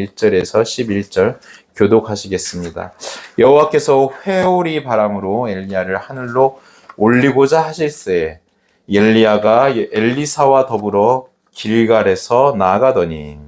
1절에서 11절 교독하시겠습니다. 여호와께서 회오리 바람으로 엘리야를 하늘로 올리고자 하실세 엘리야가 엘리사와 더불어 길갈에서 나아가더니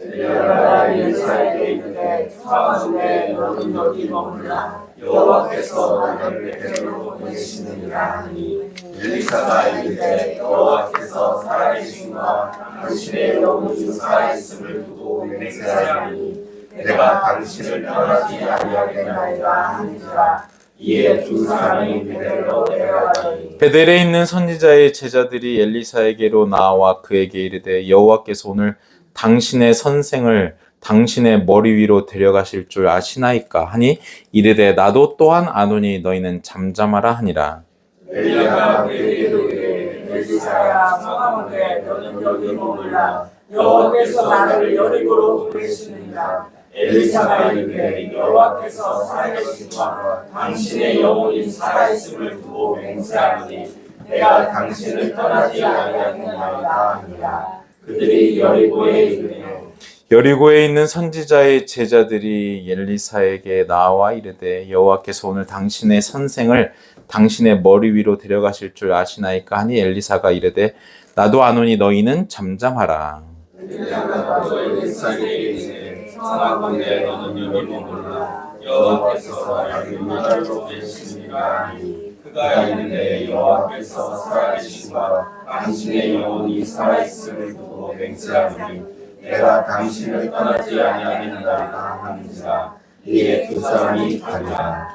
엘리야가 엘리사에게 이르되 사와주에 너는 여기 머물라 여호와께서 나를 베들로 보내시느니라 하니 엘리사가 이르되 여호와께서 살아계신과 당신의 영혼이 살아있음을 두고 맹세하니 내가 당신을 떠나지 아니하겠나이다 하니라. 베델에 있는 선지자의 제자들이 엘리사에게로 나와 그에게 이르되 여호와께서 오늘 당신의 선생을 당신의 머리 위로 데려가실 줄 아시나이까 하니 이르되 나도 또한 아노니 너희는 잠잠하라 하니라 엘리야가 그에게 이르되 엘리사야 사가문에 너는 여기 머물라 여호와께서 나를 여리고로 보내시느니라. 엘리사가 이르되 여호와께서 살아계신과 당신의 영혼이 살아있음을 두고 맹세하노니 내가 당신을 떠나지 아니하겠나이다 하니라 그들이 여리고에 이르되 여리고에 있는 선지자의 제자들이 엘리사에게 나와 이르되 여호와께서 오늘 당신의 선생을 당신의 머리 위로 데려가실 줄 아시나이까 하니 엘리사가 이르되 나도 아노니 너희는 잠잠하라. 내가 당신을 떠나지 아니하겠나이다 하는지라 이에 두 사람이 가니라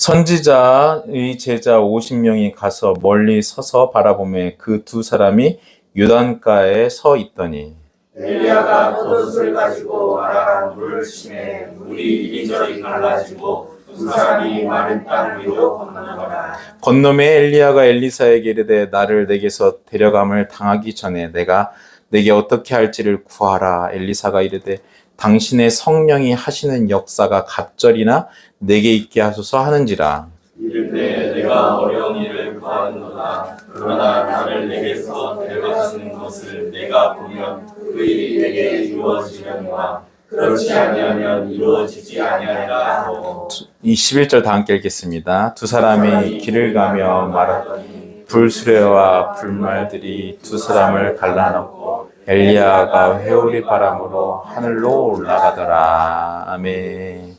선지자의 제자 50명이 가서 멀리 서서 바라보매 그 두 사람이 유단가에 서 있더니 엘리야가 솥을 가지고 와라가 물을 치매 물이 이리저리 갈라지고 두 사람이 마른 땅 위로 건너가라. 건너매 엘리야가 엘리사에게 이르되 나를 내게서 데려감을 당하기 전에 내가 내게 어떻게 할지를 구하라. 엘리사가 이르되 당신의 성령이 하시는 역사가 갑절이나 내게 있게 하소서 하는지라. 이를 때 내가 어려운 일을 구하노다 그러나 나를 내게서 데려가시는 것을 내가 보면 그 일이 내게 이루어지려니와 그렇지 아니하면 이루어지지 아니하리라 하고. 이 11절 다 함께 읽겠습니다. 두 사람이 길을 가며 말하더니 불수레와 불말들이 두 사람을 갈라놓고 엘리야가 회오리 바람으로 하늘로 올라가더라. 아멘.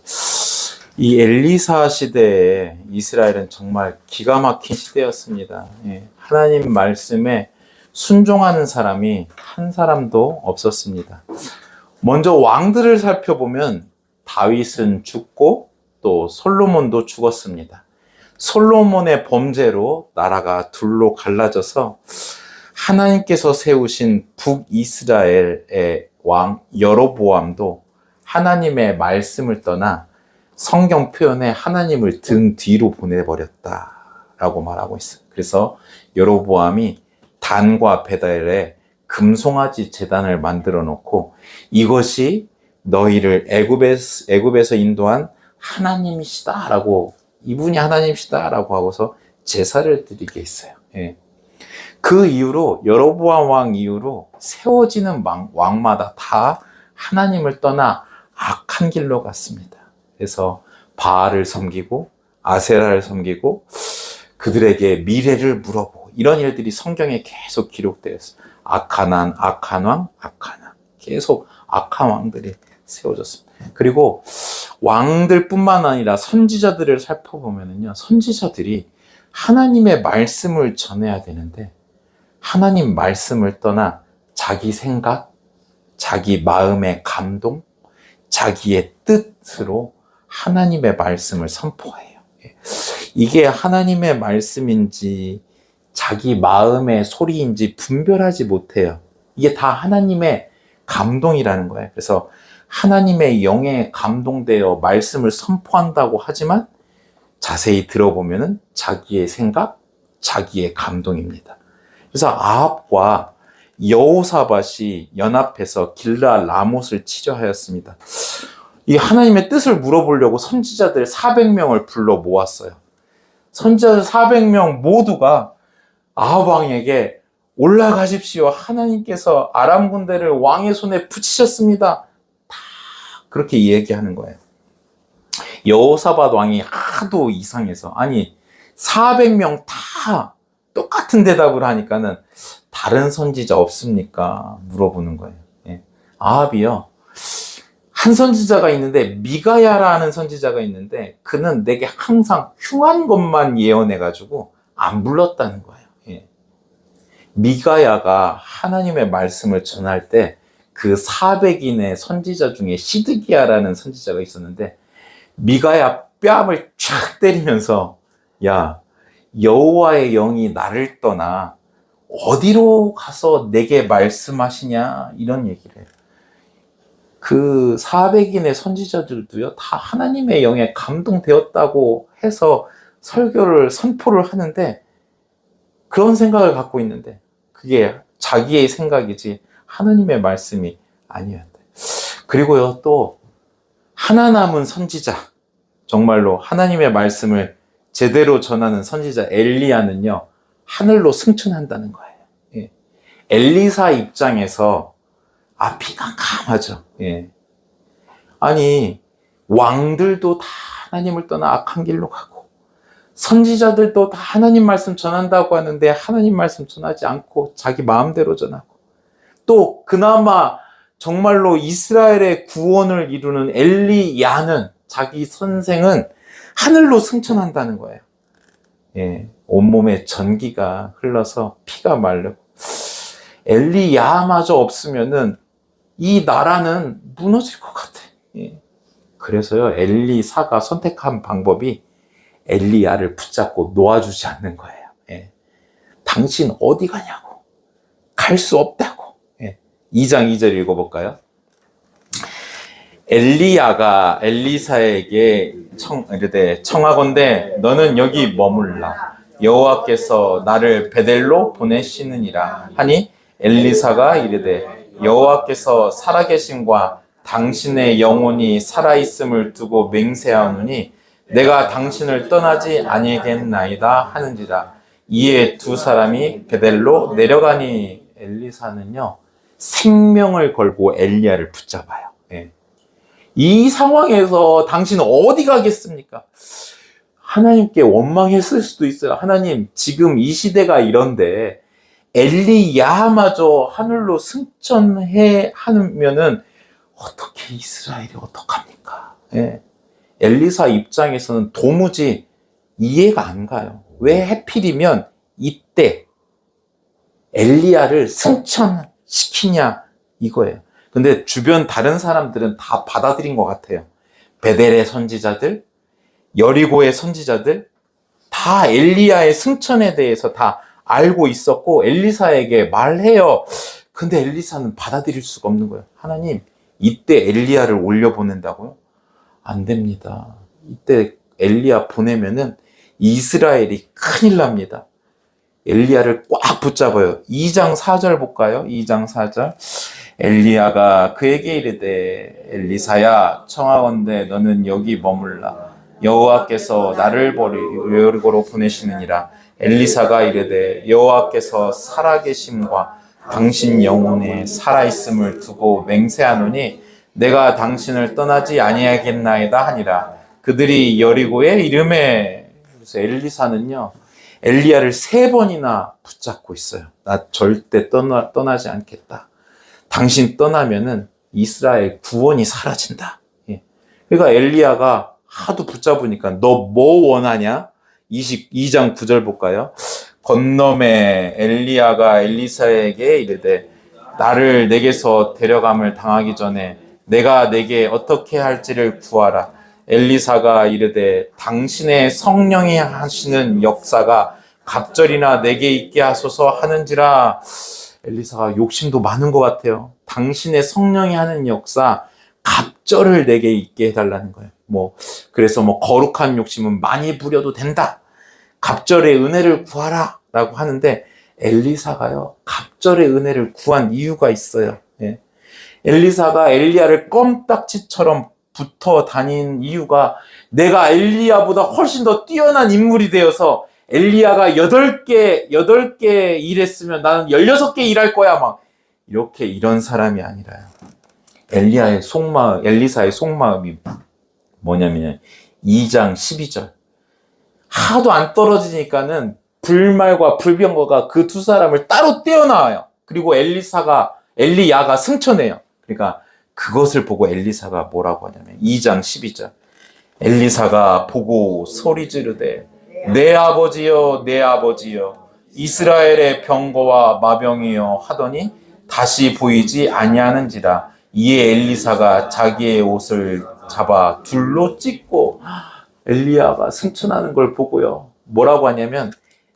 이 엘리사 시대에 이스라엘은 정말 기가 막힌 시대였습니다. 예, 하나님 말씀에 순종하는 사람이 한 사람도 없었습니다. 먼저 왕들을 살펴보면 다윗은 죽고 또 솔로몬도 죽었습니다. 솔로몬의 범죄로 나라가 둘로 갈라져서 하나님께서 세우신 북이스라엘의 왕 여로보암도 하나님의 말씀을 떠나 성경 표현에 하나님을 등 뒤로 보내버렸다라고 말하고 있어요. 그래서 여로보암이 단과 베달에 금송아지 재단을 만들어 놓고 이것이 너희를 애굽에서, 애굽에서 인도한 하나님이시다라고 이분이 하나님이시다라고 하고서 제사를 드리게 했어요. 예. 그 이후로 여로보암 왕 이후로 세워지는 왕, 왕마다 다 하나님을 떠나 악한 길로 갔습니다. 그래서 바알을 섬기고 아세라를 섬기고 그들에게 미래를 물어보고 이런 일들이 성경에 계속 기록되어 있어요. 악한 왕, 악한 왕, 악한 왕. 계속 악한 왕들이 세워졌습니다. 그리고 왕들뿐만 아니라 선지자들을 살펴보면요. 선지자들이 하나님의 말씀을 전해야 되는데 하나님 말씀을 떠나 자기 생각, 자기 마음의 감동, 자기의 뜻으로 하나님의 말씀을 선포해요. 예. 이게 하나님의 말씀인지 자기 마음의 소리인지 분별하지 못해요. 이게 다 하나님의 감동이라는 거예요. 그래서 하나님의 영에 감동되어 말씀을 선포한다고 하지만 자세히 들어보면은 자기의 생각, 자기의 감동입니다. 그래서 아합과 여호사밭이 연합해서 길라 라못을 치료하였습니다. 이 하나님의 뜻을 물어보려고 선지자들 400명을 불러 모았어요. 선지자들 400명 모두가 아합 왕에게 올라가십시오. 하나님께서 아람 군대를 왕의 손에 붙이셨습니다. 다 그렇게 얘기하는 거예요. 여호사밧 왕이 하도 이상해서 아니 400명 다 똑같은 대답을 하니까는 다른 선지자 없습니까? 물어보는 거예요. 예. 아합이요. 한 선지자가 있는데 미가야라는 선지자가 있는데 그는 내게 항상 흉한 것만 예언해 가지고 안 불렀다는 거예요. 예. 미가야가 하나님의 말씀을 전할 때 그 400인의 선지자 중에 시드기야라는 선지자가 있었는데 미가야 뺨을 쫙 때리면서 야 여호와의 영이 나를 떠나 어디로 가서 내게 말씀하시냐 이런 얘기를 해요. 그 400인의 선지자들도요 다 하나님의 영에 감동되었다고 해서 설교를 선포를 하는데 그런 생각을 갖고 있는데 그게 자기의 생각이지 하나님의 말씀이 아니었대. 그리고요 또 하나 남은 선지자 정말로 하나님의 말씀을 제대로 전하는 선지자 엘리야는요 하늘로 승천한다는 거예요. 예. 엘리사 입장에서 앞이 깜깜하죠. 예. 아니 왕들도 다 하나님을 떠나 악한 길로 가고 선지자들도 다 하나님 말씀 전한다고 하는데 하나님 말씀 전하지 않고 자기 마음대로 전하고 또 그나마 정말로 이스라엘의 구원을 이루는 엘리야는 자기 선생은 하늘로 승천한다는 거예요. 예, 온몸에 전기가 흘러서 피가 마르고 엘리야마저 없으면은 이 나라는 무너질 것 같아. 예. 그래서요 엘리사가 선택한 방법이 엘리야를 붙잡고 놓아주지 않는 거예요. 예. 당신 어디 가냐고 갈 수 없다고. 예. 2장 2절 읽어볼까요? 엘리야가 엘리사에게 청, 이르되 청하건대 너는 여기 머물라. 여호와께서 나를 베델로 보내시느니라. 하니 엘리사가 이르되 여호와께서 살아계심과 당신의 영혼이 살아있음을 두고 맹세하노니 내가 당신을 떠나지 아니겠나이다 하는지라. 이에 두 사람이 베델로 내려가니 엘리사는요 생명을 걸고 엘리야를 붙잡아요. 예. 이 상황에서 당신은 어디 가겠습니까? 하나님께 원망했을 수도 있어요. 하나님, 지금 이 시대가 이런데 엘리야마저 하늘로 승천해 하면은 어떻게 이스라엘이 어떡합니까? 예. 엘리사 입장에서는 도무지 이해가 안 가요. 왜 해필이면 이때 엘리야를 승천시키냐 이거예요. 근데 주변 다른 사람들은 다 받아들인 것 같아요. 베델의 선지자들, 여리고의 선지자들, 다 엘리야의 승천에 대해서 다 알고 있었고 엘리사에게 말해요. 근데 엘리사는 받아들일 수가 없는 거예요. 하나님, 이때 엘리야를 올려 보낸다고요? 안 됩니다. 이때 엘리야 보내면은 이스라엘이 큰일 납니다. 엘리야를 꽉 붙잡아요. 2장 4절 볼까요? 2장 4절. 엘리야가 그에게 이르되 엘리사야 청하건대 너는 여기 머물라. 여호와께서 나를 버리고 보내시느니라. 엘리사가 이르되 여호와께서 살아계심과 당신 영혼에 살아있음을 두고 맹세하노니 내가 당신을 떠나지 아니하겠나이다 하니라. 그들이 여리고의 이름에 그래서 엘리사는요 엘리야를 세 번이나 붙잡고 있어요. 나 절대 떠나, 떠나지 않겠다 당신 떠나면은 이스라엘 구원이 사라진다. 예. 그러니까 엘리야가 하도 붙잡으니까 너 뭐 원하냐? 22장 9절 볼까요? 건너매 엘리야가 엘리사에게 이르되 나를 내게서 데려감을 당하기 전에 내가 내게 어떻게 할지를 구하라. 엘리사가 이르되 당신의 성령이 하시는 역사가 갑절이나 내게 있게 하소서 하는지라 엘리사가 욕심도 많은 것 같아요. 당신의 성령이 하는 역사, 갑절을 내게 있게 해달라는 거예요. 뭐, 그래서 뭐, 거룩한 욕심은 많이 부려도 된다. 갑절의 은혜를 구하라. 라고 하는데, 엘리사가요, 갑절의 은혜를 구한 이유가 있어요. 예. 엘리사가 엘리야를 껌딱지처럼 붙어 다닌 이유가 내가 엘리야보다 훨씬 더 뛰어난 인물이 되어서 엘리야가 8개, 8개 일했으면 나는 16개 일할 거야. 막. 이렇게 이런 사람이 아니라요. 엘리야의 속마음, 엘리사의 속마음이 뭐냐면 2장 12절. 하도 안 떨어지니까는 불말과 불병거가 그 두 사람을 따로 떼어나와요. 그리고 엘리사가 엘리야가 승천해요. 그러니까 그것을 보고 엘리사가 뭐라고 하냐면 2장 12절. 엘리사가 보고 소리 지르되 내 아버지여 내 아버지여 이스라엘의 병거와 마병이여 하더니 다시 보이지 아니하는지라 이에 엘리사가 자기의 옷을 잡아 둘로 찢고 엘리야가 승천하는 걸 보고요. 뭐라고 하냐면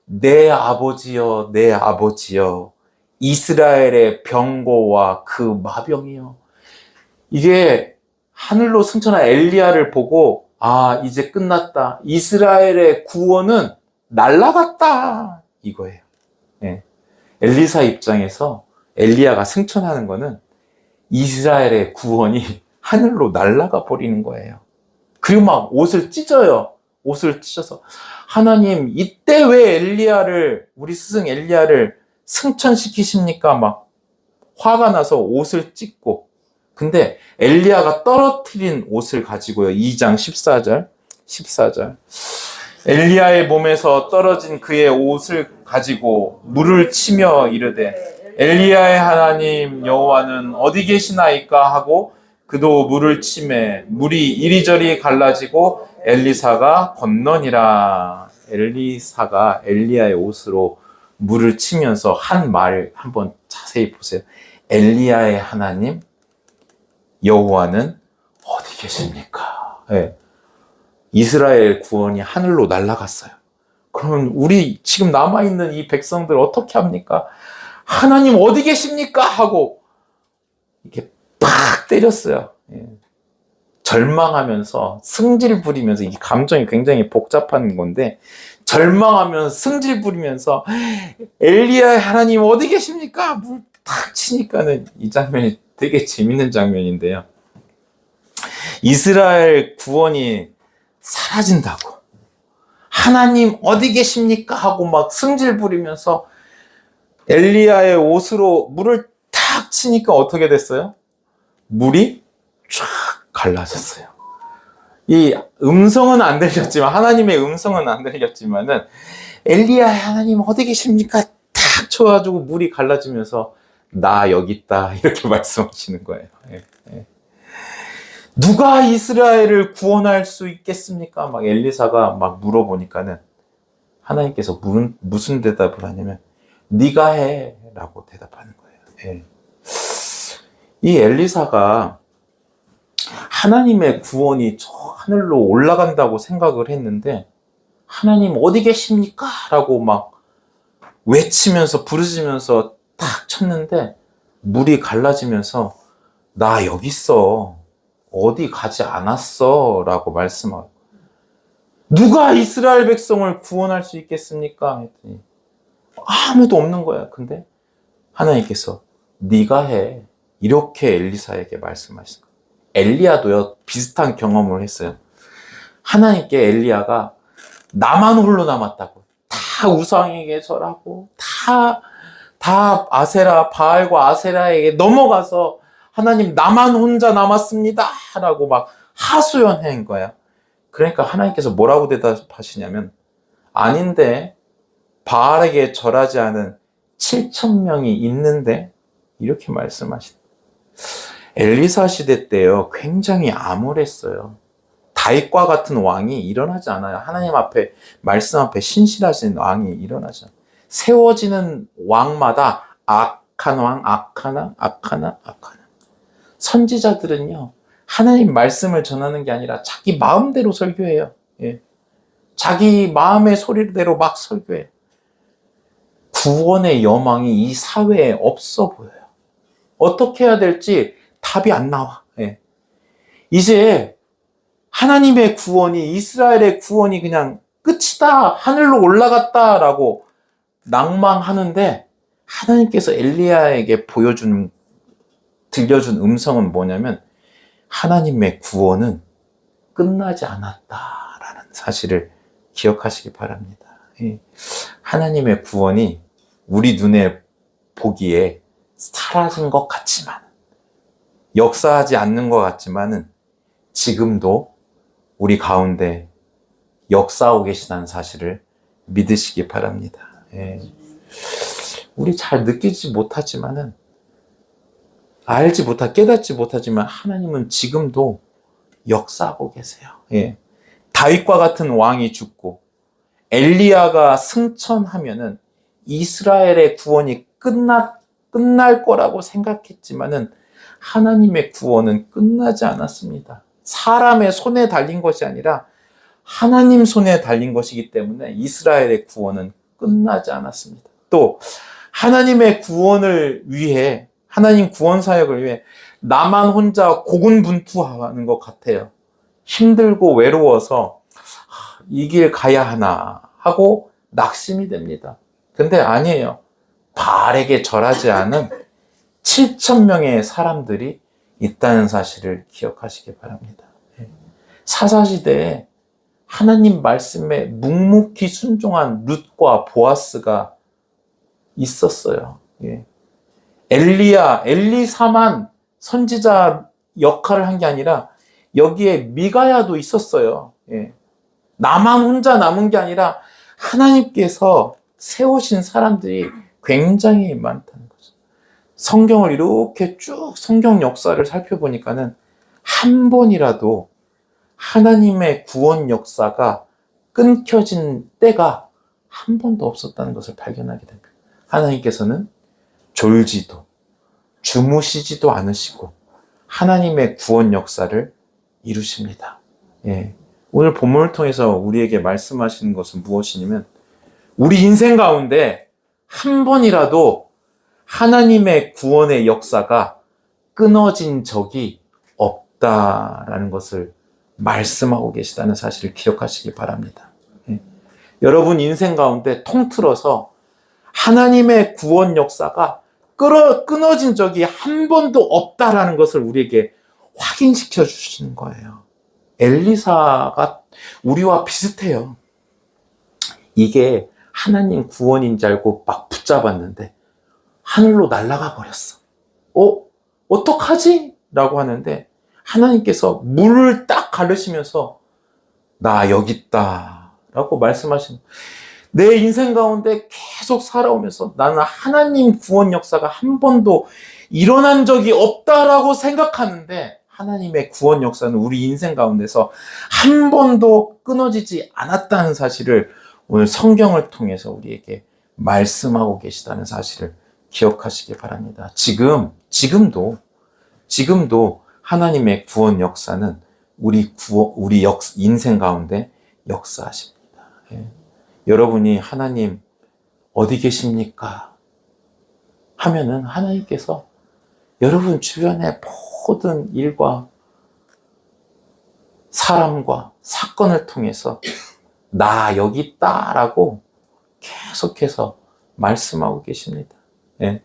내 아버지여 내 아버지여 이스라엘의 병거와 그 마병이여. 이게 하늘로 승천한 엘리야를 보고 아 이제 끝났다 이스라엘의 구원은 날라갔다 이거예요. 예. 엘리사 입장에서 엘리야가 승천하는 거는 이스라엘의 구원이 하늘로 날아가 버리는 거예요. 그리고 막 옷을 찢어요. 옷을 찢어서 하나님 이때 왜 엘리야를 우리 스승 엘리야를 승천시키십니까? 막 화가 나서 옷을 찢고 근데 엘리야가 떨어뜨린 옷을 가지고요. 2장 14절 14절. 엘리야의 몸에서 떨어진 그의 옷을 가지고 물을 치며 이르되 엘리야의 하나님 여호와는 어디 계시나이까 하고 그도 물을 치매 물이 이리저리 갈라지고 엘리사가 건너니라. 엘리사가 엘리야의 옷으로 물을 치면서 한 말 한번 자세히 보세요. 엘리야의 하나님 여호와는 어디 계십니까? 예. 이스라엘 구원이 하늘로 날아갔어요. 그러면 우리 지금 남아있는 이 백성들 어떻게 합니까? 하나님 어디 계십니까? 하고 이렇게 팍 때렸어요. 예. 절망하면서 승질 부리면서 이 감정이 굉장히 복잡한 건데 절망하면서 승질 부리면서 엘리야 하나님 어디 계십니까? 물탁 치니까는 이 장면이 되게 재밌는 장면인데요. 이스라엘 구원이 사라진다고. 하나님 어디 계십니까? 하고 막 승질 부리면서 엘리야의 옷으로 물을 탁 치니까 어떻게 됐어요? 물이 쫙 갈라졌어요. 이 음성은 안 들렸지만 하나님의 음성은 안 들렸지만은 엘리야 하나님 어디 계십니까? 탁 쳐가지고 물이 갈라지면서 나 여기 있다 이렇게 말씀하시는 거예요. 예, 예. 누가 이스라엘을 구원할 수 있겠습니까? 막 엘리사가 막 물어보니까는 하나님께서 무슨, 무슨 대답을 하냐면 네가 해라고 대답하는 거예요. 예. 이 엘리사가 하나님의 구원이 저 하늘로 올라간다고 생각을 했는데 하나님 어디 계십니까? 라고 막 외치면서 부르짖으면서 탁 쳤는데 물이 갈라지면서 나 여기 있어. 어디 가지 않았어. 라고 말씀하고. 누가 이스라엘 백성을 구원할 수 있겠습니까? 했더니 아무도 없는 거야. 근데 하나님께서 네가 해. 이렇게 엘리사에게 말씀하신 거예요. 엘리야도요 비슷한 경험을 했어요. 하나님께 엘리야가 나만 홀로 남았다고. 다 우상에게 절하고 다 다 아세라 바알과 아세라에게 넘어가서 하나님 나만 혼자 남았습니다 라고 막 하소연한 거야. 그러니까 하나님께서 뭐라고 대답하시냐면 아닌데 바알에게 절하지 않은 7천 명이 있는데 이렇게 말씀하신. 엘리사 시대 때요 굉장히 암울했어요. 다윗과 같은 왕이 일어나지 않아요. 하나님 앞에 말씀 앞에 신실하신 왕이 일어나지 않아요. 세워지는 왕마다 악한 왕, 악한 왕, 악한 왕, 악한 왕. 선지자들은요, 하나님 말씀을 전하는 게 아니라 자기 마음대로 설교해요. 예. 자기 마음의 소리대로 막 설교해. 구원의 여망이 이 사회에 없어 보여요. 어떻게 해야 될지 답이 안 나와. 예. 이제 하나님의 구원이, 이스라엘의 구원이 그냥 끝이다. 하늘로 올라갔다라고 낭망하는데 하나님께서 엘리야에게 보여준 들려준 음성은 뭐냐면 하나님의 구원은 끝나지 않았다라는 사실을 기억하시기 바랍니다. 예. 하나님의 구원이 우리 눈에 보기에 사라진 것 같지만 역사하지 않는 것 같지만은 지금도 우리 가운데 역사하고 계시다는 사실을 믿으시기 바랍니다. 예. 우리 잘 느끼지 못하지만은 알지 못하 깨닫지 못하지만 하나님은 지금도 역사하고 계세요. 예. 다윗과 같은 왕이 죽고 엘리야가 승천하면은 이스라엘의 구원이 끝나 끝날 거라고 생각했지만은 하나님의 구원은 끝나지 않았습니다. 사람의 손에 달린 것이 아니라 하나님 손에 달린 것이기 때문에 이스라엘의 구원은 끝나지 않았습니다. 또 하나님의 구원을 위해 하나님 구원 사역을 위해 나만 혼자 고군분투하는 것 같아요. 힘들고 외로워서 이 길 가야 하나 하고 낙심이 됩니다. 근데 아니에요. 바알에게 절하지 않은 7천 명의 사람들이 있다는 사실을 기억하시기 바랍니다. 예. 사사시대에 하나님 말씀에 묵묵히 순종한 룻과 보아스가 있었어요. 예. 엘리야, 엘리사만 선지자 역할을 한 게 아니라 여기에 미가야도 있었어요. 예. 나만 혼자 남은 게 아니라 하나님께서 세우신 사람들이 굉장히 많다는 거죠. 성경을 이렇게 쭉 성경 역사를 살펴보니까는 한 번이라도 하나님의 구원 역사가 끊겨진 때가 한 번도 없었다는 것을 발견하게 됩니다. 하나님께서는 졸지도 주무시지도 않으시고 하나님의 구원 역사를 이루십니다. 예. 오늘 본문을 통해서 우리에게 말씀하시는 것은 무엇이냐면 우리 인생 가운데 한 번이라도 하나님의 구원의 역사가 끊어진 적이 없다라는 것을 말씀하고 계시다는 사실을 기억하시기 바랍니다. 예. 여러분 인생 가운데 통틀어서 하나님의 구원 역사가 끊어, 끊어진 적이 한 번도 없다라는 것을 우리에게 확인시켜 주시는 거예요. 엘리사가 우리와 비슷해요. 이게 하나님 구원인 줄 알고 막 붙잡았는데 하늘로 날아가 버렸어. 어? 어떡하지? 라고 하는데 하나님께서 물을 딱 가르시면서 나 여기 있다. 라고 말씀하시는 내 인생 가운데 계속 살아오면서 나는 하나님 구원 역사가 한 번도 일어난 적이 없다라고 생각하는데 하나님의 구원 역사는 우리 인생 가운데서 한 번도 끊어지지 않았다는 사실을 오늘 성경을 통해서 우리에게 말씀하고 계시다는 사실을 기억하시기 바랍니다. 지금, 지금도, 지금도 하나님의 구원 역사는 우리 구원, 우리 역, 인생 가운데 역사하십니다. 예. 여러분이 하나님 어디 계십니까? 하면은 하나님께서 여러분 주변의 모든 일과 사람과 사건을 통해서 나 여기 있다라고 계속해서 말씀하고 계십니다. 예.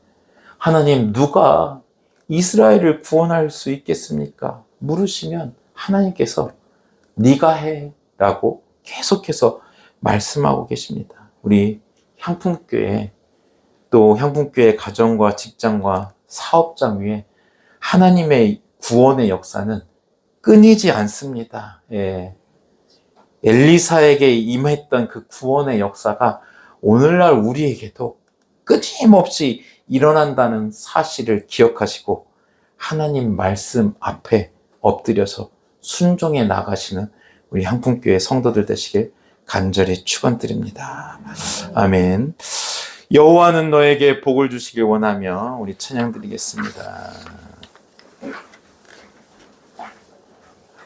하나님 누가 이스라엘을 구원할 수 있겠습니까? 물으시면 하나님께서 네가 해라고 계속해서 말씀하고 계십니다. 우리 향품교회 또 향품교회 가정과 직장과 사업장 위에 하나님의 구원의 역사는 끊이지 않습니다. 예. 엘리사에게 임했던 그 구원의 역사가 오늘날 우리에게도 끊임없이 일어난다는 사실을 기억하시고 하나님 말씀 앞에 엎드려서 순종해 나가시는 우리 향품교회 성도들 되시길 간절히 축원드립니다. 아멘. 여호와는 너에게 복을 주시길 원하며 우리 찬양 드리겠습니다.